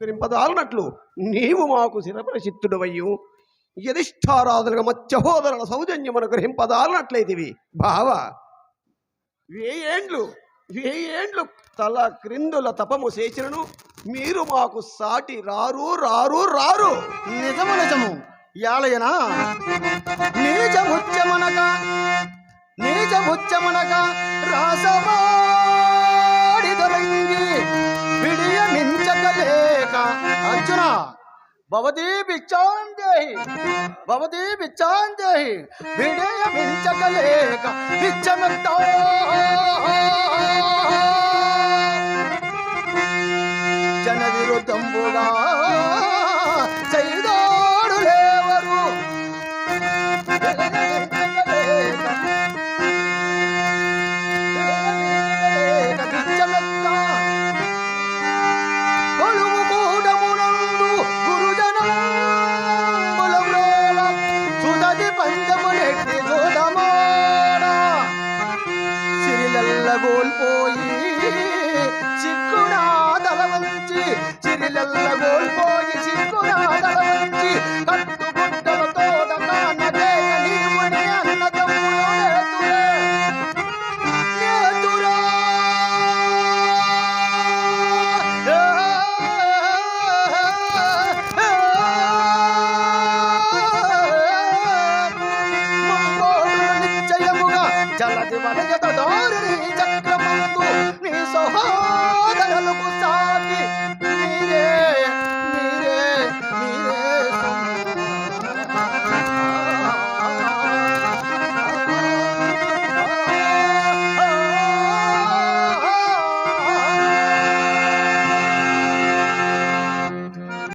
కరింపదాలనట్లు నీవు మాకు శిరపరిచిత్తుడవయ్యు యధిష్ఠారాధులుగా మత్స్యహోదరుల సౌజన్యమును గ్రహింపదాలనట్లయితివి భావ వేయేండ్లు వేయేండ్లు తల క్రిందుల తపము చేసినను మీరు మాకు సాటి రారు రారు రారు. నిజము నిజము. యాలయనా? నీచ ముత్యమనక నీచ అర్జున భవతి బిచ్చాందేహి భవతి బిచ్చాందేహి విడియ మించకలేక బిచ్చమెత్తా జన విరుద్ధంబుగా ഗോൾ പോയി వలయత దారిణి చక్రమందు నీ సహోదర